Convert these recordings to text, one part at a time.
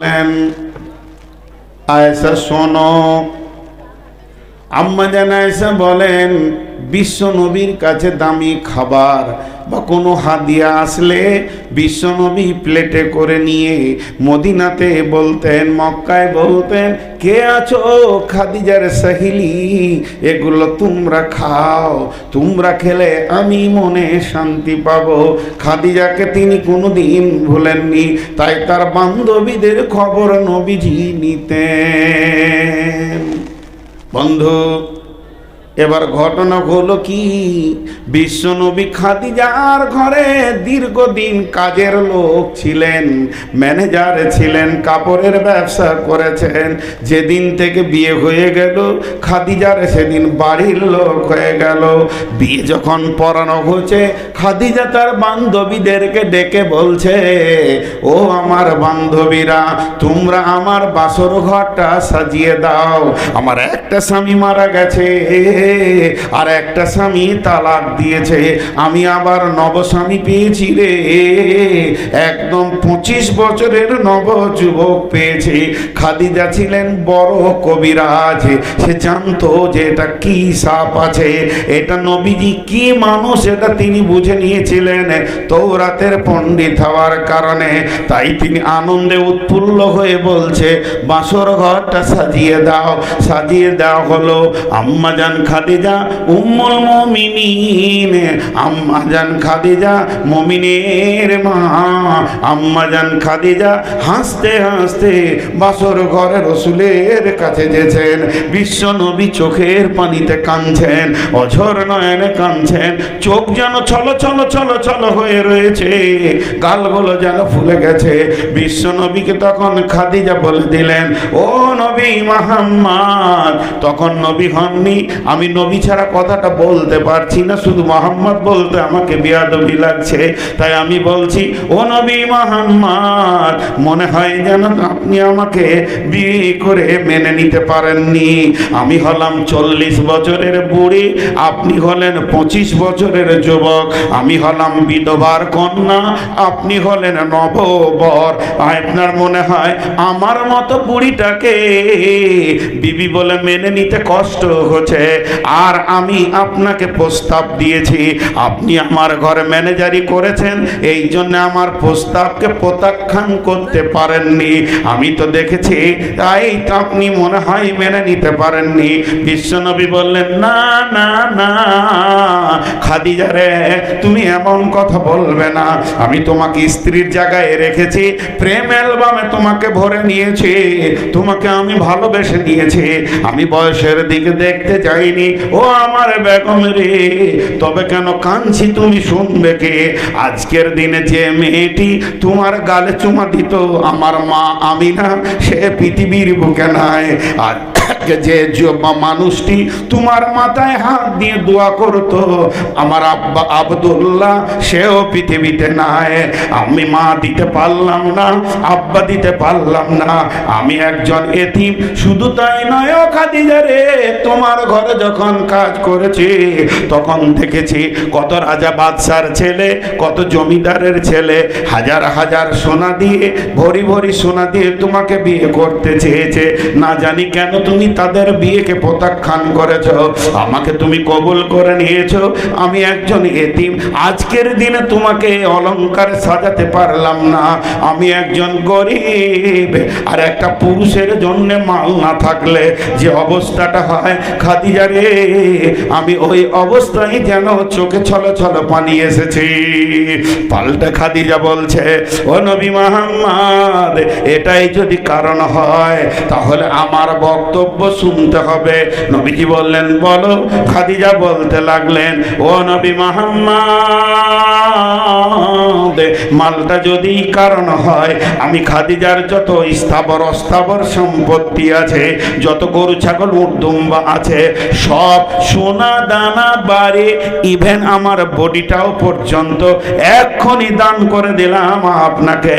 বলেন আয়েশা শোনো আম্মা জান আয়েশা বলেন, বিশ্ব নবীর কাছে দামি খাবার বা কোনো হাদিয়া আসলে বিশ্ব নবী প্লেটে করে নিয়ে মদিনাতে বলতেন, মক্কায় বলতেন, কে আছো খাদিজার সাহিলি? এগুলো তোমরা খাও, তোমরা খেলে আমি মনে শান্তি পাবো। খাদিজাকে তিনি কোনোদিন ভুলেননি, তাই তার বান্ধবীদের খবর নবীজি নিতেন। বন্ধু এবার ঘটনা হলো কি? বিশ্বনবী খাদিজার ঘরে দীর্ঘদিন কাজের লোক ছিলেন, ম্যানেজার ছিলেন, কাপড়ের ব্যবসা করেছেন। যেদিন থেকে বিয়ে হয়ে গেল, খাদিজার সেদিন বাড়ির লোক হয়ে গেল। বিয়ে যখন পড়ানো হচ্ছে, খাদিজা তার বান্ধবীদেরকে ডেকে বলছে, ও আমার বান্ধবীরা, তোমরা আমার বাসর ঘরটা সাজিয়ে দাও। আমার একটা স্বামী মারা গেছে। আর একটা স্বামী তালাক দিয়েছে। আমি আবার নবস্বামী পেয়েছি রে। একদম পঁচিশ বছরের নব যুবক পেয়েছি। খাদিজা ছিলেন বড় কবিরাজ। সে জানতো যে এটা কি সাপ আছে। এটা নবীজি কি মানুষ, এটা তিনি বুঝে নিয়েছিলেন তৌরাতের পণ্ডিত হওয়ার কারণে। তাই তিনি আনন্দে উৎফুল্ল হয়ে বলছে বাসর ঘরটা সাজিয়ে দাও, সাজিয়ে দেওয়া হলো। আম্মা জান খাদিজা, উম্মুল মুমিনিন। আম্মা জান খাদিজা, মুমিনের মা। আম্মা জান খাদিজা হাসতে হাসতে বাসর ঘরে রসুলের কাছে যেছেন বিশ্ব নবী চোখের পানিতে কাঁদছেন, অঝর নয়নে কাঁদছেন। চোখ যেন ছলো ছলো ছলো ছলো হয়ে রয়েছে, গালগুলো যেন ফুলে গেছে। বিশ্ব নবীকে তখন খাদিজা বলে দিলেন, ও নবী মাহাম্মদ, তখন নবী হননি, আমি নবী ছাড়া কথাটা বলতে পারছি না, শুধু মোহাম্মদ বলতে আমাকে বিয়াদবি লাগছে। তাই আমি বলছি, ও নবী মোহাম্মদ, মনে হয় যেন আপনি আমাকে বিয়ে করে মেনে নিতে পারেননি। আমি হলাম চল্লিশ বছরের বুড়ি, আপনি হলেন পঁচিশ বছরের যুবক। আমি হলাম বিধবার কন্যা, আপনি হলেন নববর। আপনার মনে হয় আমার মতো বুড়িটাকে বিবি বলে মেনে নিতে কষ্ট হচ্ছে। আর আমি আপনাকে প্রস্তাব দিয়েছি। আপনি আমার ঘরে ম্যানেজারি করেছেন, এই জন্য আমার প্রস্তাবকে প্রত্যাখ্যান করতে পারেননি। আমি তো দেখেছি, তাই তো আপনি মনে হয় মেনে নিতে পারেননি। বিশ্বনবী বললেন, না না না, খাদিজা রে, তুমি এমন কথা বলবে না। আমি তোমাকে স্ত্রীর জায়গায় রেখেছি, প্রেম অ্যালবামে তোমাকে ভরে নিয়েছি। তোমাকে আমি ভালোবেসে নিয়েছি আমি বয়সের দিকে দেখতে যাইনি ও আমার বেগম রে। তবে কেন কাঁদছি তুমি শুনবে কে? আজকের দিনে যে মেয়েটি তোমার গালে চুমা দিত, আমার মা আমি না সে পৃথিবীর বুকে নাই। আর যে মানুষটি তোমার মাথায় হাত দিয়ে দোয়া করতো, আমার আব্বা আবদুল্লাহ, সেও পৃথিবীতে নাই। আমি মা দিতে পারলাম না, আব্বা দিতে পারলাম না। আমি একজন এতিম, শুধু তাই নয় খাদিজা রে, তোমার ঘরে যখন কাজ করেছি, তখন দেখেছি কত রাজা বাদশার ছেলে, কত জমিদারের ছেলে, হাজার হাজার সোনা দিয়ে, ভরি ভরি সোনা দিয়ে তোমাকে বিয়ে করতে চেয়েছে। না জানি কেন তুমি তাদের বিয়েকে প্রত্যাখ্যান করেছ, আমাকে তুমি কবুল করে নিয়েছো। আমি একজন এতিম, আজকের দিনে তোমাকে অলংকার সাজাতে পারলাম না। আমি একজন গরিব, আর একটা পুরুষের জন্য মাল না থাকলে যে অবস্থাটা হয়, খাদিজা রে, আমি ওই অবস্থায় যেন চোখে ছলো ছলো পানি এসেছি। পাল্টা খাদিজা বলছে, ও নবী মাহাম্মদ, এটাই যদি কারণ হয়, তাহলে আমার বক্তব্য শুনতে হবে। নবীজি বললেন, বলো, খাদিজা বলতে লাগলেন, ও নবী মাহাম্মদ, মালটা যদি কারণ হয়, আমি খাদিজার যত স্থাবর অস্থাবর সম্পত্তি আছে, যত গরু, ছাগল উর্দুম্বা আছে, সব সোনা দানা, বাড়ি ইভেন আমার বডিটাও পর্যন্ত এক্ষুনি দান করে দিলাম আপনাকে।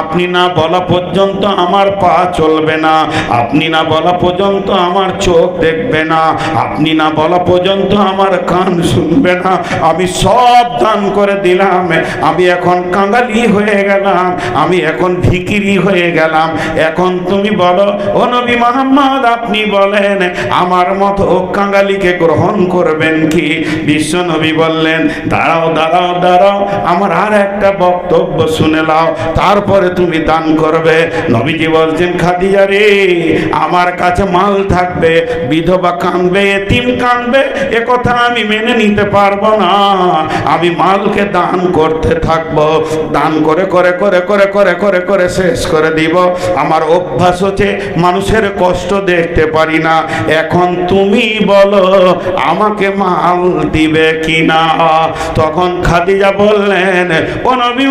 আপনি না বলা পর্যন্ত আমার পা চলবে না। আপনি না বলা পর্যন্ত পর্যন্ত আমার চোখ দেখবে না। আপনি না বলা পর্যন্ত আমার কান শুনবে না। আমি সব দান করে দিলাম। আমি এখন কাঙালি হয়ে গেলাম। আমি এখন ভিকিরি হয়ে গেলাম। এখন তুমি বলো, ও নবী মোহাম্মদ, আপনি বলেন, আমার মতো কাঙালিকে গ্রহণ করবেন কি? বিশ্ব নবী বললেন, দাঁড়াও দাঁড়াও দাঁড়াও, আমার আর একটা বক্তব্য শুনে নাও। তারপরে তুমি দান করবে। নবীজি বলছেন, খাদিজা রে, আমার কাছে মাল থাকবে, বিধবা কানবে এতিম কানবে এ কথা আমি মেনে নিতে পারব না। আমি মালকে দান করতে থাকব, দান করে করে করে করে করে করে করে শেষ করে দিব। আমার অভ্যাস হচ্ছে মানুষের কষ্ট দেখতে পারি না। এখন তুমি বলো, আমাকে মাল দিবে কিনা? তখন খাদিজা বললেন, ও নবী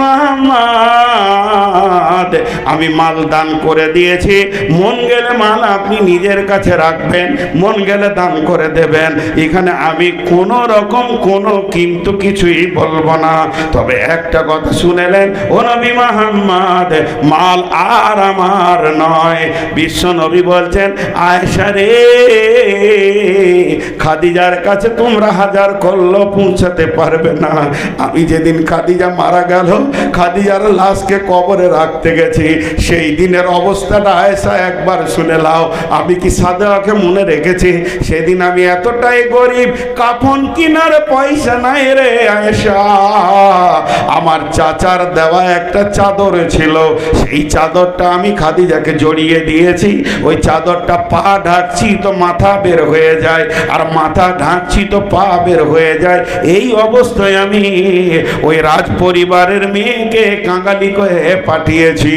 আমি মাল দান করে দিয়েছি। মন গেলে মাল আপনি নিজের কাছে রাখবেন, মন গেলে দান করে দেবেন। এখানে আমি কোনো রকম কোনো কিন্তু কিছুই বলব না। তবে একটা কথা শুনেলেন, ও নবী মোহাম্মদ, মাল আর আমার নয়। বিশ্ব নবী বলছেন আয়সা রে, খাদিজার কাছে তোমরা হাজার করল পৌঁছাতে পারবে না। আমি যেদিন খাদিজা মারা গেল, খাদিজার লাশকে কবরে রাখতে গেছি, সেই দিনের অবস্থাটা আয়সা একবার শুনে লাও আমি কি সাদাকে মনে রেখেছি? সেদিন আমি এতটাই গরিব, কাফন কিনার পয়সা নাই রে আয়সা আমার চাচার দেওয়া একটা চাদর ছিল, সেই চাদরটা আমি খাদিজাকে জড়িয়ে দিয়েছি। ওই চাদরটা পা ঢাকছি তো মাথা বের হয়ে যায়, আর মাথা ঢাকছি তো পা বের হয়ে যায়। এই অবস্থায় আমি ওই রাজ পরিবারের মেয়েকে কাঙালি করে পাঠিয়েছি।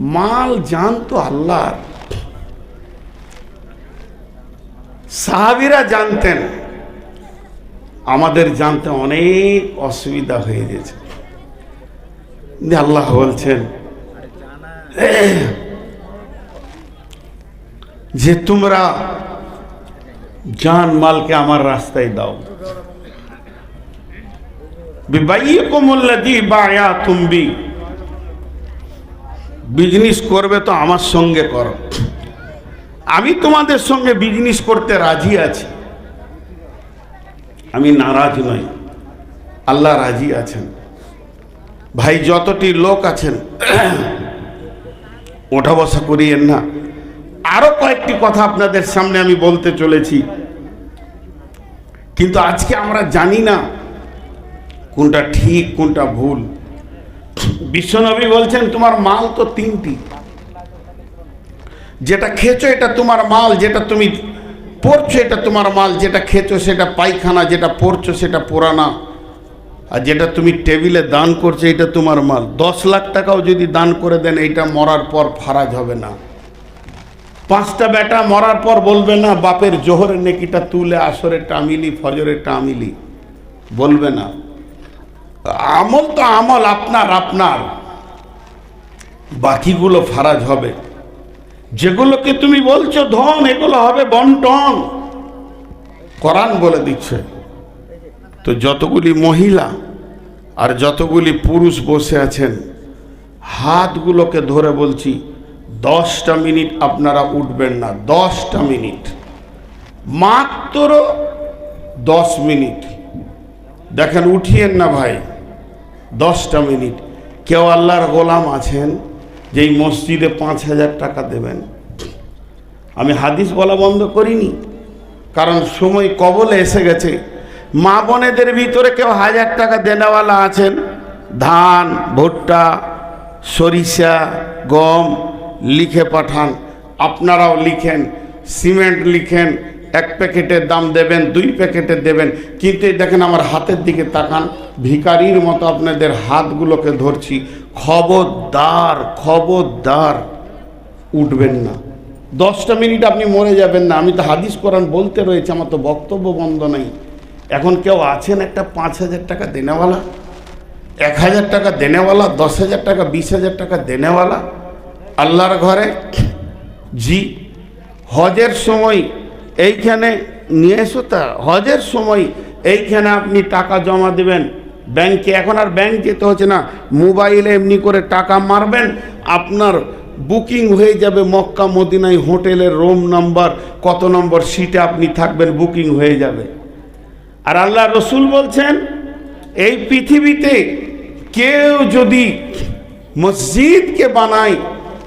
মাল জানতো আল্লাহ সাহাবিরা জানতেন, আমাদের জানতে অনেক অসুবিধা হয়ে গেছে। আল্লাহ বলছেন, যে তোমরা জান মালকে আমার রাস্তায় দাও। বিবাইকুমুল্লাযী বায়াতুম বি। বিজনেস করবে তো আমার সঙ্গে করো। আমি তোমাদের সঙ্গে বিজনেস করতে রাজি আছি। আমি নারাজ নই। আল্লাহ রাজি আছেন। ভাই, যতটি লোক আছেন, ওঠা বসা করিয়েন না। আরও কয়েকটি কথা আপনাদের সামনে আমি বলতে চলেছি। কিন্তু আজকে আমরা জানি না কোনটা ঠিক, কোনটা ভুল। বিশ্বনবী বলছেন, তোমার মাল তো তিনটি। যেটা খেয়েছো এটা তোমার মাল, যেটা তুমি পড়ছো এটা তোমার মাল, যেটা খেয়েছো সেটা পায়খানা, যেটা পড়ছো সেটা পুরানা। আর যেটা তুমি টেবিলে দান করছ এটা তোমার মাল। দশ লাখ টাকাও যদি দান করে দেন, এইটা মরার পর ফারাজ হবে না। পাঁচটা বেটা মরার পর বলবে না, বাপের জোহরের নেকিটা তুলে আসরের টামিলি, ফজরের টামিলি। বলবে না। আমল তো আমল, আপনার আপনার। বাকিগুলো ফারাজ হবে। যেগুলোকে তুমি বলছো ধন, এগুলো হবে বন্টন। কোরআন বলে দিচ্ছে, তো যতগুলি মহিলা আর যতগুলি পুরুষ বসে আছেন, হাতগুলোকে ধরে বলছি, দশটা মিনিট আপনারা উঠবেন না, দশটা মিনিট। মাত্র দশ মিনিট। দেখেন, উঠিয়েন না ভাই। দশটা মিনিট। কেউ আল্লাহর গোলাম আছেন, যেই মসজিদে পাঁচ হাজার টাকা দেবেন। আমি হাদিস বলা বন্ধ করিনি, কারণ সময় কবলে এসে গেছে। মা বোনেদের ভিতরে কেউ হাজার টাকা দেনাওয়ালা আছেন? ধান, ভুট্টা, সরিষা, গম লিখে পাঠান। আপনারাও লিখেন, সিমেন্ট লিখেন এক প্যাকেটের দাম দেবেন, দুই প্যাকেটের দেবেন। কিন্তু দেখেন আমার হাতের দিকে তাকান, ভিকারির মতো আপনাদের হাতগুলোকে ধরছি। খবরদার খবরদার, উঠবেন না। দশটা মিনিট আপনি মরে যাবেন না। আমি তো হাদিস কোরআন বলতে রয়েছে, আমার তো বক্তব্য বন্ধ নাই। এখন কেউ আছেন একটা পাঁচ হাজার টাকা দেনেওয়ালা? এক হাজার টাকা দেনেওয়ালা, দশ হাজার টাকা, বিশ হাজার টাকা দেনেওয়ালা? আল্লাহর ঘরে? জি। হজের সময় এইখানে নিয়ে এসো তা। হজের সময় এইখানে আপনি টাকা জমা দেবেন। ব্যাংকে, এখন আর ব্যাংক যেতে হচ্ছে না। মোবাইলে এমনি করে টাকা মারবেন, আপনার বুকিং হয়ে যাবে মক্কা মদিনায় হোটেলের রুম নাম্বার, কত নম্বর সিটে আপনি থাকবেন, বুকিং হয়ে যাবে। আর আল্লাহ রসুল বলছেন, এই পৃথিবীতে কেউ যদি মসজিদকে বানায়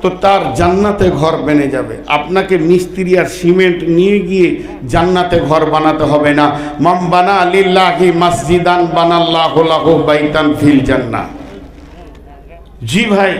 তো তার জান্নাতে ঘর বেনে যাবে। আপনাকে মিস্ত্রি আর সিমেন্ট নিয়ে গিয়ে জান্নাতে ঘর বানাতে হবে না। মাম বানা আলিল্লাহি মসজিদান বানাল্লাহ লাহু বাইতান ফিল জান্না জি ভাই